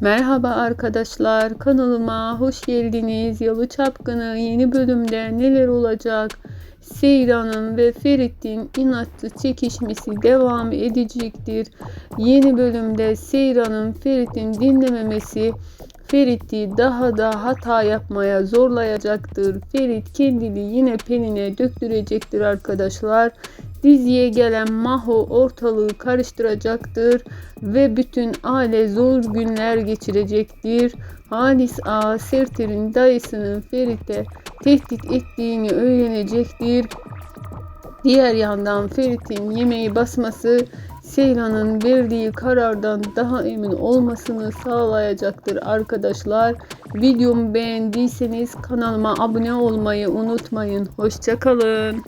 Merhaba arkadaşlar kanalıma hoş geldiniz. Yalı Çapkını yeni bölümde neler olacak? Seyran'ın ve Ferit'in inatçı çekişmesi devam edecektir. Yeni bölümde Seyran'ın Ferit'in dinlememesi Ferit'i daha da hata yapmaya zorlayacaktır. Ferit kendini yine penine döktürecektir arkadaşlar. Diziye gelen Maho ortalığı karıştıracaktır ve bütün aile zor günler geçirecektir. Halis Ağa Serter'in dayısının Ferit'e tehdit ettiğini öğrenecektir. Diğer yandan Ferit'in yemeği basması Seylan'ın verdiği karardan daha emin olmasını sağlayacaktır arkadaşlar. Videomu beğendiyseniz kanalıma abone olmayı unutmayın. Hoşçakalın.